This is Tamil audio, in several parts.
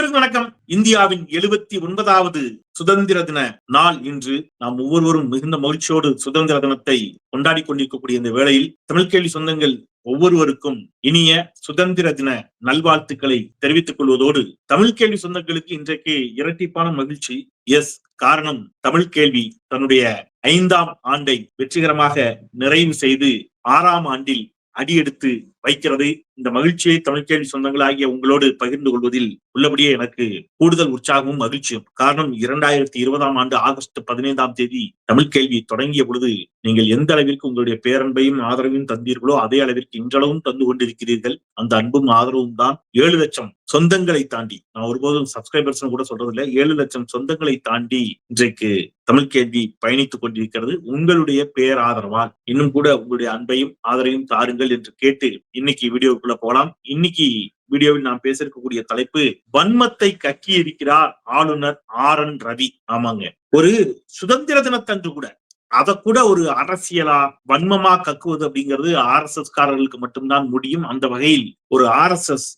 அனைவருக்கும் வணக்கம். இந்தியாவின் எழுபத்தி ஒன்பதாவது சுதந்திர தின நாள் இன்று நாம் ஒவ்வொருவரும் மிகுந்த மகிழ்ச்சியோடு சுதந்திர தினத்தை கொண்டாடி கொண்டிருக்கக்கூடிய இந்த வேளையில் தமிழ் கேள்வி சொந்தங்கள் ஒவ்வொருவருக்கும் இனிய சுதந்திர தின நல்வாழ்த்துக்களை தெரிவித்துக் கொள்வதோடு தமிழ் கேள்வி சொந்தங்களுக்கு இன்றைக்கு இரட்டிப்பான மகிழ்ச்சி. எஸ் காரணம் தமிழ் கேள்வி தன்னுடைய ஐந்தாம் ஆண்டை வெற்றிகரமாக நிறைவு செய்து ஆறாம் ஆண்டில் அடியெடுத்து வைக்கிறது. இந்த மகிழ்ச்சியை தமிழ் கேள்வி சொந்தங்களாகிய உங்களோடு பகிர்ந்து கொள்வதில் உள்ளபடியே எனக்கு கூடுதல் உற்சாகமும் மகிழ்ச்சியும். காரணம் இரண்டாயிரத்தி இருபதாம் ஆண்டு ஆகஸ்ட் பதினைந்தாம் தேதி தமிழ் கேள்வி தொடங்கிய பொழுது நீங்கள் எந்த அளவிற்கு உங்களுடைய பேரன்பையும் ஆதரவையும் தந்தீர்களோ அதே அளவிற்கு இன்றளவும் தந்து கொண்டிருக்கிறீர்கள். அந்த அன்பும் ஆதரவும் தான். ஏழு லட்சம் சொந்தங்களை தாண்டி நான் ஒருபோதும் சப்ஸ்கிரைபர்ஸ் கூட சொல்றதில்லை. ஏழு லட்சம் சொந்தங்களை தாண்டி இன்றைக்கு தமிழ் கேள்வி பயணித்துக் கொண்டிருக்கிறது. உங்களுடைய பேராதரவால் இன்னும் கூட உங்களுடைய அன்பையும் ஆதரவையும் தாருங்கள் என்று கேட்டு இன்னைக்கு வீடியோக்குள்ள போகலாம் இன்னைக்கு வீடியோவில் நாம் பேச இருக்கக்கூடிய தலைப்பு வன்மத்தை கக்கி இருக்கிறார் ஆளுநர் ஆர் என் ரவி. ஆமாங்க. ஒரு சுதந்திர தினத்தன்று கூட அத கூட ஒரு அரசியலா வன்மமா கக்குவது அப்படிங்கிறது ஆர் எஸ் எஸ் காரர்களுக்கு மட்டும்தான் முடியும். அந்த வகையில் ஒரு ஆர் எஸ் எஸ்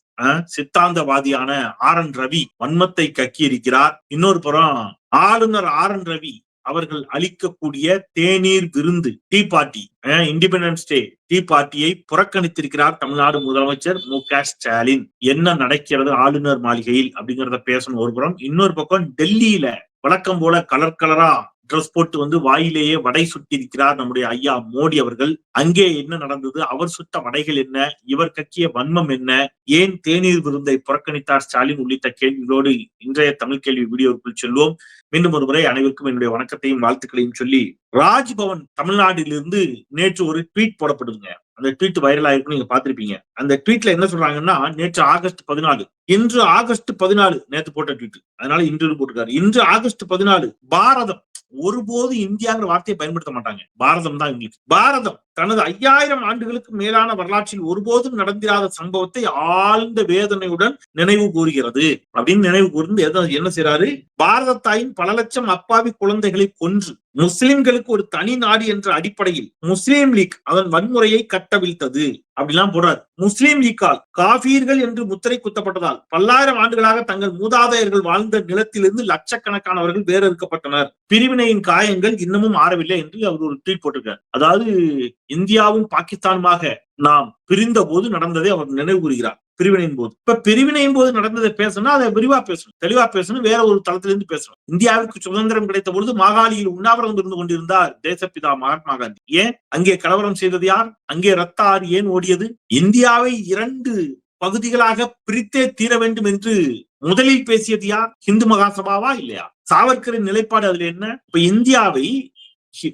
சித்தாந்தவாதியான ஆர் என் ரவி வன்மத்தை கக்கி இருக்கிறார் இன்னொரு புறம் ஆளுநர் ஆர் என் ரவி அவர்கள் அளிக்கக்கூடிய தேநீர் விருந்து tea party independence day tea பார்ட்டியை புறக்கணித்திருக்கிறார் தமிழ்நாடு முதலமைச்சர் மு க ஸ்டாலின். என்ன நடக்கிறது ஆளுநர் மாளிகையில் அப்படிங்கிறத பேசணும் ஒரு புறம். இன்னொரு பக்கம் டெல்லியில வழக்கம் போல கலர் கலரா ட்ரெஸ் போட்டு வந்து வாயிலேயே வடை சுட்டி இருக்கிறார் நம்முடைய ஐயா மோடி அவர்கள். அங்கே என்ன நடந்தது? அவர் சுட்ட வடைகள் என்ன? இவர் கக்கிய வன்மம் என்ன? ஏன் தேநீர் விருந்தை புறக்கணித்தார் ஸ்டாலின்? உள்ளிட்ட கேள்விகளோடு இன்றைய தமிழ் கேள்வி வீடியோவுக்குள் செல்வோம். மீண்டும் ஒரு முறை அனைவருக்கும் என்னுடைய வணக்கத்தையும் வாழ்த்துக்களையும் சொல்லி ராஜ்பவன் தமிழ்நாட்டிலிருந்து நேற்று ஒரு ட்வீட் போடப்படுதுங்க. அந்த ட்வீட் வைரல் ஆயிருக்கு நீங்க பாத்திருப்பீங்க அந்த ட்வீட்ல என்ன சொல்றாங்கன்னா நேற்று ஆகஸ்ட் பதினாலு. இன்று ஆகஸ்ட் பதினாலு நேற்று போட்ட ட்வீட் அதனால இன்று போட்டிருக்காரு. இன்று ஆகஸ்ட் பதினாலு பாரதம். ஒருபோது இந்தியாங்கிற வார்த்தையை பயன்படுத்த மாட்டாங்க. பாரதம் தான் இங்கிலீஷ் பாரதம். தனது ஐயாயிரம் ஆண்டுகளுக்கு மேலான வரலாற்றில் ஒருபோதும் நடந்திராத சம்பவத்தை ஆழ்ந்த வேதனையுடன் நினைவு கூறுகிறது. அப்படின்னு நினைவு கூர்ந்து என்ன செய்யறாரு பாரத தாயின் பல லட்சம் அப்பாவி குழந்தைகளை கொன்று முஸ்லிம்களுக்கு ஒரு தனி நாடு என்ற அடிப்படையில் முஸ்லீம் லீக் அதன் வன்முறையை கட்டவிழ்த்தது அப்படிலாம் போடுறார். முஸ்லீம் லீக்கால் காபீர்கள் என்று முத்திரை குத்தப்பட்டதால் பல்லாயிரம் ஆண்டுகளாக தங்கள் மூதாதையர்கள் வாழ்ந்த நிலத்திலிருந்து லட்சக்கணக்கானவர்கள் வேறறுக்கப்பட்டனர் பிரிவினையின் காயங்கள் இன்னமும் ஆறவில்லை என்று அவர் ஒரு ட்வீட் போட்டிருக்கார். அதாவது இந்தியாவும் பாகிஸ்தானுமாக நாம் பிரிந்த போது நடந்ததை அவர் நினைவு கூறுகிறார். பிரிவினையின் போது. இப்ப பிரிவினையின் போது நடந்ததை பேசணும் அதை விரிவா பேசணும். தெளிவா பேசணும் வேற ஒரு தளத்திலிருந்து பேசணும். இந்தியாவிற்கு சுதந்திரம் கிடைத்த பொழுது மாகாளியில் உண்ணாவிரதம் இருந்து கொண்டிருந்தார் தேசப்பிதா மகாத்மா காந்தி. ஏன்? அங்கே கலவரம் செய்தது யார்? அங்கே ரத்த ஆறு ஏன் ஓடியது? இந்தியாவை இரண்டு பகுதிகளாக பிரித்தே தீர வேண்டும் என்று முதலில் பேசியது யார்? ஹிந்து மகாசபாவா இல்லையா? சாவர்கரின் நிலைப்பாடு அதுல என்ன? இப்ப இந்தியாவை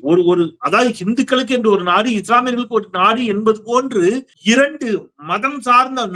ஒரு ஒரு அதாவது இந்துக்களுக்கு என்று ஒரு நாடு இஸ்லாமியர்களுக்கு ஒரு நாடு என்பது போன்று இரண்டு மதம் சார்ந்த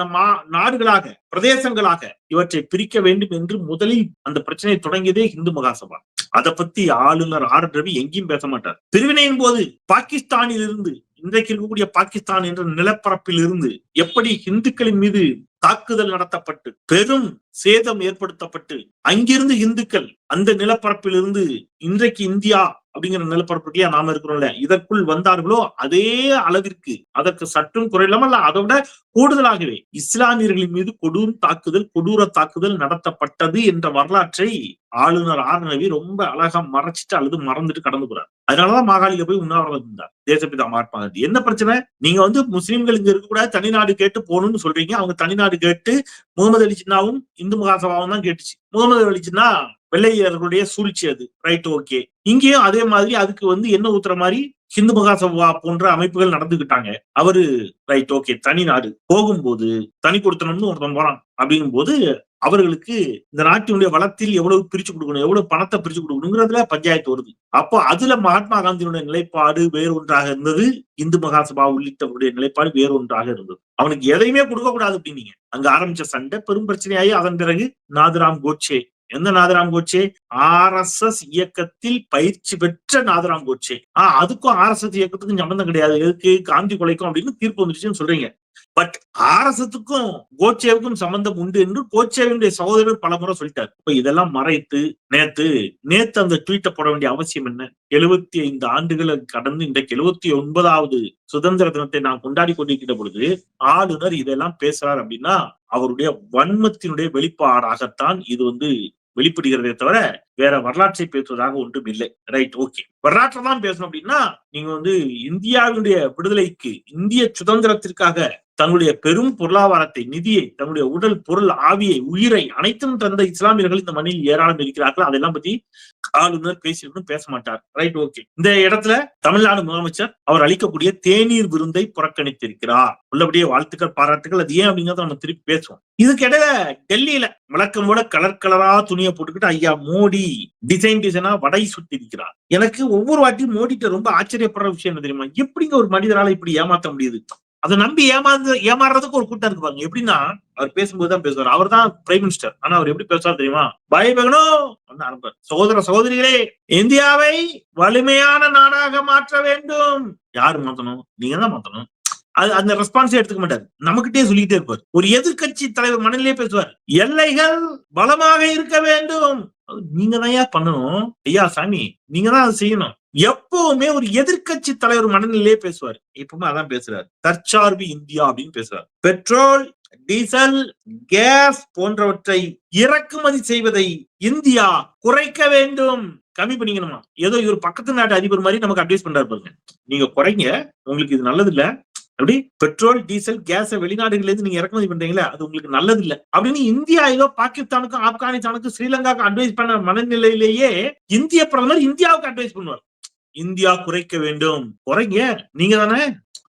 நாடுகளாக பிரதேசங்களாக இவற்றை பிரிக்க வேண்டும் என்று முதலில் அந்த பிரச்சனை தொடங்கியதே இந்து மகாசபா. அதை பத்தி ஆளுநர் ஆர். ரவி எங்கேயும் பேச மாட்டார். பிரிவினையின் போது பாகிஸ்தானில் இருந்து இன்றைக்கு இருக்கக்கூடிய பாகிஸ்தான் என்ற நிலப்பரப்பில் இருந்து எப்படி இந்துக்களின் மீது தாக்குதல் நடத்தப்பட்டு பெரும் சேதம் ஏற்படுத்தப்பட்டு அங்கிருந்து இந்துக்கள் அந்த நிலப்பரப்பில் இருந்து இன்றைக்கு இந்தியா அப்படிங்கிற நிலப்பரப்புலயா நாம இருக்கிறோம்ல. இதற்குள் வந்தார்களோ அதே அளவிற்கு அதற்கு சற்றும் குறையில்லாமல் அதை விட கூடுதலாகவே இஸ்லாமியர்களின் மீது கொடூர் தாக்குதல் கொடூர தாக்குதல் நடத்தப்பட்டது என்ற வரலாற்றை ஆளுநர் ஆர். ரவி ரொம்ப அழகா மறைச்சிட்டு அல்லது மறந்துட்டு கடந்து போறாரு. அதனாலதான் மாகாளியில போய் உண்ணாவிரதம் இருந்தார். தேசப்பிதா மகாத்மா காந்தி. என்ன பிரச்சனை? நீங்க வந்து முஸ்லீம்கள் இங்க இருக்கக்கூடாது தனிநாடு கேட்டு போகணும்னு சொல்றீங்க. அவங்க தனிநாடு கேட்டு முகமது அலி சின்னாவும் இந்து மகாசபாவும் தான் கேட்டுச்சு. முகமது அலி சின்னா வெள்ளையர்களுடைய சூழ்ச்சி அது. ரைட் ஓகே இங்கேயும் அதே மாதிரி அதுக்கு வந்து என்ன ஊத்துற மாதிரி ஹிந்து மகாசபா போன்ற அமைப்புகள் நடந்துகிட்டாங்க. அவரு ரைட் ஓகே தனி நாடு. போகும்போது தனி கொடுத்தனம்னு ஒருத்தன் போறான். அப்படிங்கும் போது அவர்களுக்கு இந்த நாட்டினுடைய வளத்தில் எவ்வளவு பிரிச்சு கொடுக்கணும் எவ்வளவு பணத்தை பிரிச்சு கொடுக்கணுங்கிறதுல பஞ்சாயத்து வருது. அப்போ அதுல மகாத்மா காந்தியினுடைய நிலைப்பாடு வேறு ஒன்றாக இருந்தது. இந்து மகாசபா உள்ளிட்டவருடைய நிலைப்பாடு வேறு ஒன்றாக இருந்தது. அவனுக்கு எதையுமே கொடுக்க கூடாது அப்படின்னீங்க. அங்க ஆரம்பிச்ச சண்டை பெரும் பிரச்சனையாகி அதன் பிறகு நாதுராம் கோட்சே எந்த Nathuram Godse? R S S இயக்கத்தில் பயிற்சி பெற்ற நாதராம் கோட்சே. ஆஹ் அதுக்கும் ஆர் எஸ் எஸ் இயக்கத்துக்கும் சம்பந்தம் கிடையாது. எதுக்கு? காந்தி கொலைக்கும் அப்படின்னு தீர்ப்பு வந்துருச்சுன்னு சொல்றீங்க. பட் ஆர்எஸ்எத்துக்கும் கோட்சேவுக்கும் சம்பந்தம் உண்டு என்று கோட்சேவினுடைய சகோதரர் பலமுறை சொல்லிட்டார். இப்ப இதெல்லாம் மறைத்து நேத்து நேத்து அந்த ட்வீட்டை போட வேண்டிய அவசியம் என்ன? எழுபத்தி ஐந்து ஆண்டுகளை கடந்து இன்றைக்கு எழுபத்தி ஒன்பதாவது சுதந்திர தினத்தை நான் கொண்டாடி கொண்டிருக்கிற பொழுது ஆளுநர் இதெல்லாம் பேசுறார் அப்படின்னா அவருடைய வன்மத்தினுடைய வெளிப்பாடாகத்தான் இது வந்து வெளிப்படுகிறதே தவிர வேற வரலாற்றை பேசுவதாக ஒன்றும் இல்லை. ரைட் ஓகே வரலாற்றை தான் பேசணும் அப்படின்னா நீங்க வந்து இந்தியாவினுடைய விடுதலைக்கு இந்திய சுதந்திரத்திற்காக தங்களுடைய பெரும் பொருளாதாரத்தை நிதியை தங்களுடைய உடல் பொருள் ஆவியை உயிரை அனைத்தும் தந்த இஸ்லாமியர்கள் இந்த மண்ணில் ஏராளம் இருக்கிறார்கள். அதெல்லாம் பத்தி ஆளுநர் பேசியிருக்கணும் பேச மாட்டார். ரைட் ஓகே இந்த இடத்துல தமிழ்நாடு முதலமைச்சர் அவர் அளிக்கக்கூடிய தேநீர் விருந்தை புறக்கணித்திருக்கிறார். உள்ளபடியே வாழ்த்துக்கள் பாராட்டுகள் அது ஏன் அப்படிங்கறத நம்ம திருப்பி பேசுவோம். இதுக்கிடையில டெல்லியில வழக்கம் போல கலர் கலரா துணியை போட்டுக்கிட்டு ஐயா மோடி டிசைன் டிசைனா வடை சுட்டி இருக்கிறார் எனக்கு ஒவ்வொரு வாட்டியும் மோடிட்ட ரொம்ப ஆச்சரியப்படுற விஷயம் என்ன தெரியுமா? எப்படிங்க ஒரு மனிதரால இப்படி ஏமாத்த முடியுது? அதை நம்பி ஏமாந்து ஏமாறுறதுக்கு ஒரு கூட்டம் இருக்கு பாருங்க. எப்படின்னா அவர் பேசும்போது தான் பேசுவார். அவர் தான் பிரைம் மினிஸ்டர் ஆனா அவர் எப்படி பேசுவார் தெரியுமா? பயபகனோ ஆரம்பிப்பார். சகோதர சகோதரிகளே இந்தியாவை வலிமையான நாடாக மாற்ற வேண்டும். யாரு மாத்தணும்? நீங்க தான் மாத்தணும். அது அந்த ரெஸ்பான்ஸே எடுத்துக்க மாட்டாரு. நமக்கிட்டே சொல்லிக்கிட்டே இருப்பார். ஒரு எதிர்கட்சி தலைவர் மனநிலையே பேசுவார். எல்லைகள் பலமாக இருக்க வேண்டும். நீங்க தான் பண்ணணும். ஐயா சாமி நீங்க தான் அதை செய்யணும். எப்பவுமே ஒரு எதிர்க்கட்சி தலைவர் மனநிலையே பேசுவார். எப்பவுமே அதான் பேசுறாரு. தற்சார்பு இந்தியா அப்படின்னு பேசுறாரு. பெட்ரோல் டீசல் கேஸ் போன்றவற்றை இறக்குமதி செய்வதை இந்தியா குறைக்க வேண்டும். கம்மி பண்ணிக்கணுமா? ஏதோ இவர் பக்கத்து நாட்டு அதிபர் மாதிரி நமக்கு அட்வைஸ் பண்றாரு பாருங்க. நீங்க குறைங்க. உங்களுக்கு இது நல்லது இல்ல அப்படி பெட்ரோல் டீசல் கேஸ வெளிநாடுகள்ல இருந்து நீங்க இறக்குமதி பண்றீங்களா அது உங்களுக்கு நல்லது இல்ல அப்படின்னு இந்தியா ஏதோ பாகிஸ்தானுக்கும் ஆப்கானிஸ்தானுக்கும் ஸ்ரீலங்காவுக்கும் அட்வைஸ் பண்ண மனநிலையிலேயே இந்திய பிரதமர் இந்தியாவுக்கு அட்வைஸ் பண்ணுவார். இந்தியா குறைக்க வேண்டும். குறைங்க. நீங்க தானே?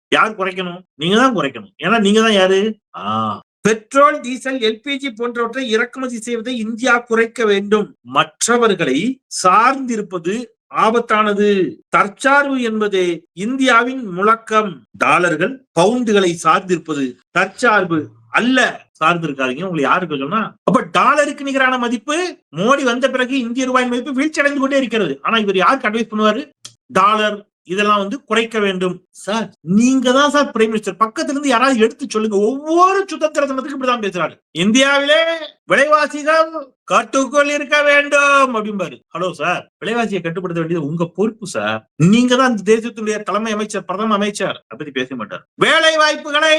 யார் குறைக்கணும்? நீங்க தான் குறைக்கணும். ஏன்னா நீங்க தான் யாரு? ஆஹ் பெட்ரோல் டீசல் எல்பிஜி போன்றவற்றை இறக்குமதி செய்வதை இந்தியா குறைக்க வேண்டும். மற்றவர்களை சார்ந்திருப்பது ஆபத்தானது. தற்சார்பு என்பதே இந்தியாவின் முழக்கம். டாலர்கள் பவுண்டுகளை சார்ந்திருப்பது. தற்சார்பு அல்ல. சார்ந்து இருக்காதீங்க உங்களுக்கு யாருக்கு சொன்னா? அப்ப டாலருக்கு நிகரான மதிப்பு மோடி வந்த பிறகு இந்திய ரூபாய் மதிப்பு வீழ்ச்சி அடைந்து கொண்டே இருக்கிறது. ஆனா இவர் யாருக்கு அட்வைஸ் பண்ணுவாரு? டாலர் இதெல்லாம் வந்து குறைக்க வேண்டும். சார் நீங்க தான் சார் பிரைம் மினிஸ்டர் பக்கத்துல இருந்து யாராவது எடுத்து சொல்லுங்க. ஒவ்வொரு சுதந்திர தினத்துக்கு இப்படிதான் பேசுறாரு. இந்தியாவிலே விலைவாசிகள் கட்டுக்குள் இருக்க வேண்டும் அப்படிம்பாரு. ஹலோ சார் விலைவாசியை கட்டுப்படுத்த வேண்டியது உங்க பொறுப்பு சார் நீங்க தான் இந்த தேசத்துடைய தலைமை அமைச்சர் பிரதம அமைச்சர். அப்படி பத்தி பேச மாட்டார். வேலை வாய்ப்புகளை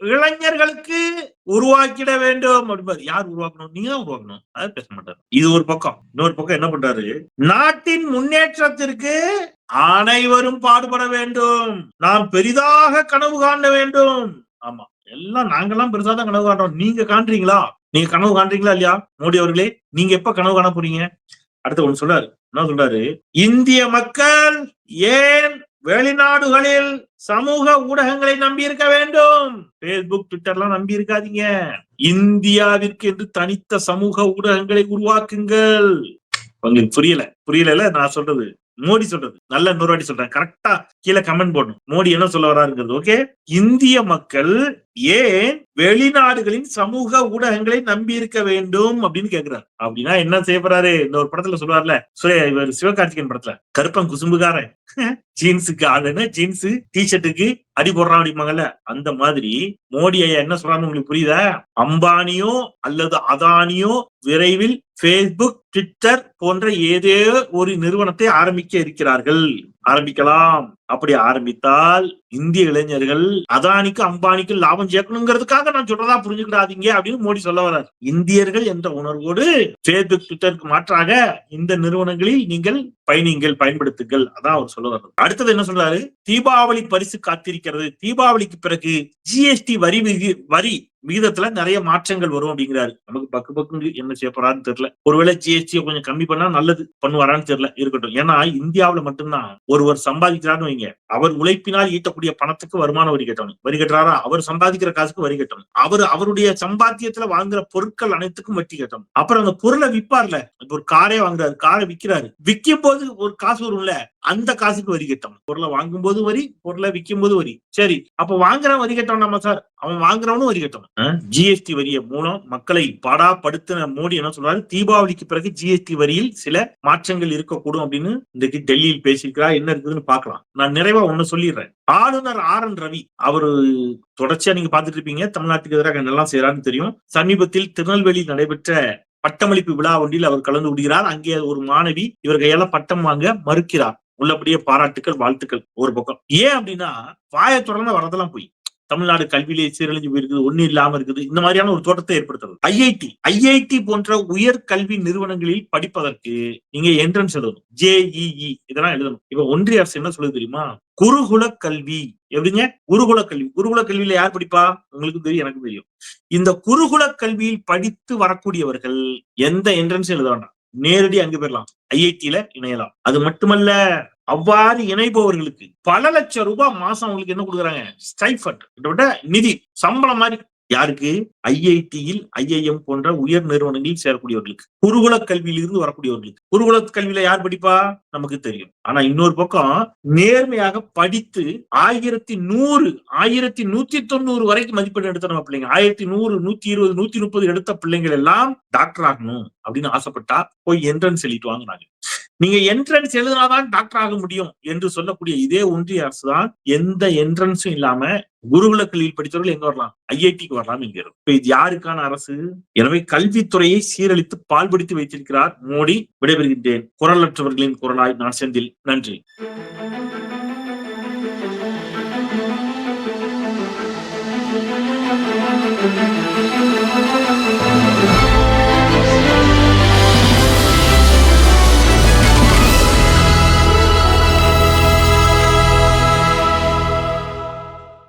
இளைஞர்களுக்கு உருவாக்கிட வேண்டும் அப்படிம்பாரு. யார் உருவாக்கணும்? நீங்க தான் உருவாக்கணும். அதை பேச மாட்டார். இது ஒரு பக்கம். இன்னொரு பக்கம் என்ன பண்றாரு? நாட்டின் முன்னேற்றத்திற்கு அனைவரும் பாடுபட வேண்டும். நாம் பெரிதாக கனவு காண வேண்டும். ஆமா. எல்லாம் நாங்கெல்லாம் பெருசா தான் கனவு காட்டுறோம் நீங்க காண்றீங்களா? நீங்க கனவு காண்றீங்களா இல்லையா? மோடி அவர்களே நீங்க எப்ப கனவு காண போறீங்க? அடுத்து ஒண்ணு சொல்றாரு. என்ன சொல்றாரு? இந்திய மக்கள் ஏன் வெளிநாடுகளில் சமூக ஊடகங்களை நம்பி இருக்க வேண்டும்? பேஸ்புக் ட்விட்டர்லாம் நம்பி இருக்காதீங்க இந்தியாவிற்கு என்று தனித்த சமூக ஊடகங்களை உருவாக்குங்கள். உங்களுக்கு புரியல. புரியல நான் சொல்றது மோடி சொல்றது. நல்ல நூறு வாட்டி சொல்றேன். கரெக்டா கீழே கமெண்ட் போடணும். மோடி என்ன சொல்ல வராருங்கிறது ஓகே இந்திய மக்கள் ஏன் வெளிநாடுகளின் சமூக ஊடகங்களை நம்பி இருக்க வேண்டும் அப்படின்னு கேக்குறாரு. அப்படின்னா என்ன செய்ய போறாரு? இந்த ஒரு படத்துல சொல்லுவார்ல சுரே இவர் சிவகார்த்திகேயன் படத்துல கருப்பன் குசும்புகாரன். ஜீன்ஸுக்கு ஆளுன்னு ஜீன்ஸ் டிஷர்ட்டுக்கு அடி போடுறான் அப்படிம்பாங்கல்ல. அந்த மாதிரி மோடி ஐயா என்ன சொல்றான்னு உங்களுக்கு புரியுதா? அம்பானியோ அல்லது அதானியோ விரைவில் பேஸ்புக் ட்விட்டர் போன்ற ஏதோ ஒரு நிறுவனத்தை ஆரம்பிக்க இருக்கிறார்கள். ஆரம்பிக்கலாம். அப்படி ஆரம்பித்தால் இந்திய இளைஞர்கள் அதானிக்கு அம்பானிக்கு லாபம் சேர்க்கணுங்கிறதுக்காக நான் சொல்றதா புரிஞ்சுக்கிடாதீங்க அப்படின்னு மோடி சொல்ல வர்றார். இந்தியர்கள் என்ற உணர்வோடு பேஸ்புக் ட்விட்டருக்கு மாற்றாக இந்த நிறுவனங்களில் நீங்கள் பயணிங்கள் பயன்படுத்துங்கள். அதான் அவர் சொல்ல வர்றது. அடுத்தது என்ன சொல்றாரு? தீபாவளி பரிசு காத்திருக்கிறது. தீபாவளிக்கு பிறகு ஜிஎஸ்டி வரி விகி- வரி விகிதத்துல நிறைய மாற்றங்கள் வரும் அப்படிங்கிறாரு. நமக்கு பக்கு பக்கு என்ன செய்ய போறான்னு தெரியல. ஒருவேளை ஜிஎஸ்டி கொஞ்சம் கம்மி பண்ணா நல்லது பண்ணுவாரான்னு தெரியல இருக்கட்டும். ஏன்னா இந்தியாவுல மட்டும்தான் ஒருவர் சம்பாதிக்கிறாருன்னு வைங்க. அவர் உழைப்பினால் ஈட்டக்கூடிய பணத்துக்கு வருமான வரி கட்டணும். வரி கட்டுறாரா? அவர் சம்பாதிக்கிற காசுக்கு வரி கட்டணும். அவர் அவருடைய சம்பாத்தியத்துல வாங்குற பொருட்கள் அனைத்துக்கும் வட்டி கட்டணும். அப்புறம் அந்த பொருளை விற்பார்ல. இப்ப ஒரு காரே வாங்குறாரு காரை விற்கிறாரு. விற்கும் போது ஒரு காசு வரும்ல அந்த காசுக்கு வரி கட்டணும். பொருளை வாங்கும் போது வரி பொருளை விற்கும் போது வரி. சரி அப்ப வாங்குற வரி கட்டணும். நம்ம சார் அவன் வாங்குறவனும் வரி கட்டணும். ஜிஎஸ்டி வரியை மூலம் மக்களை படாப்படுத்தின மோடி என்ன சொல்றாரு? தீபாவளிக்கு பிறகு ஜிஎஸ்டி வரியில் சில மாற்றங்கள் இருக்கக்கூடும் அப்படின்னு இன்றைக்கு டெல்லியில் பேசியிருக்கிறா என்ன இருக்குதுன்னு பாக்கலாம் நான் நிறைவா ஒண்ணு சொல்லிடுறேன். ஆளுநர் ஆர் என் ரவி அவரு தொடர்ச்சியா நீங்க பாத்துட்டு இருப்பீங்க. தமிழ்நாட்டுக்கு எதிராக என்னெல்லாம் செய்யறாருன்னு தெரியும். சமீபத்தில் திருநெல்வேலி நடைபெற்ற பட்டமளிப்பு விழா ஒன்றில் அவர் கலந்து விடுகிறார் அங்கே ஒரு மாணவி இவர் கையால பட்டம் வாங்க மறுக்கிறார். உள்ளபடியே பாராட்டுக்கள் வாழ்த்துக்கள் ஒரு பக்கம். ஏன் அப்படின்னா வாயை தொடர்ந்து வரதெல்லாம் போய். தமிழ்நாடு கல்வியிலே சீரழிஞ்சு போயிருக்குது ஒண்ணு இல்லாம இருக்குது. இந்த மாதிரியான ஒரு தோட்டத்தை ஏற்படுத்துறது. ஐஐடி ஐஐடி போன்ற உயர் கல்வி நிறுவனங்களில் படிப்பதற்கு நீங்க என்ட்ரன்ஸ் எழுதணும். ஜேஇஇ இதெல்லாம் எழுதணும். இப்ப ஒன்றிய அரசு என்ன சொல்லுது தெரியுமா? குருகுல கல்வி. எப்படிங்க? குருகுல கல்வி. குருகுல கல்வியில யார் படிப்பா? உங்களுக்கு தெரியும் எனக்கு தெரியும். இந்த குருகுல கல்வியில் படித்து வரக்கூடியவர்கள் எந்த என்ட்ரன்ஸ் எழுத வேண்டாம். நேரடி அங்கு பெறலாம் ஐஐடியில இணையலாம். அது மட்டுமல்ல அவ்வாறு இணைபவர்களுக்கு பல லட்சம் ரூபாய் மாசம் அவங்களுக்கு என்ன கொடுக்குறாங்க? ஸ்டைஃபண்ட் விட நிதி சம்பளம் மாதிரி யாருக்கு? ஐஐடியில் ஐஐஎம் போன்ற உயர் நிறுவனங்களில் சேரக்கூடியவர்களுக்கு. குருகுல கல்வியிலிருந்து வரக்கூடியவர்களுக்கு. குருகுல கல்வியில யார் படிப்பா? நமக்கு தெரியும். ஆனா இன்னொரு பக்கம் நேர்மையாக படித்து ஆயிரத்தி நூறு ஆயிரத்தி நூத்தி தொண்ணூறு வரைக்கும் மதிப்பெண் எடுத்த நம்ம பிள்ளைங்க ஆயிரத்தி நூறு நூத்தி இருபது நூத்தி முப்பது எடுத்த பிள்ளைங்கள் எல்லாம் டாக்டர் ஆகணும் அப்படின்னு ஆசைப்பட்டா போய் என்ட்ரன்ஸ் எழுதிட்டு வாங்கினாங்க நீங்க என்ட்ரன்ஸ் எழுதினாதான் டாக்டர் ஆக முடியும் என்று சொல்லக்கூடிய இதே ஒன்றிய அரசு தான் எந்த என்ட்ரன்ஸும் இல்லாம குருகுல கல்வியில் படித்தவர்கள் எங்க வரலாம்? ஐஐடிக்கு வரலாம் என்கிறது இப்ப இது யாருக்கான அரசு? எனவே கல்வித்துறையை சீரழித்து பால்படுத்தி வைத்திருக்கிறார் மோடி. விடைபெறுகின்றேன். குரலற்றவர்களின் குரலாய் நான் செந்தில். நன்றி.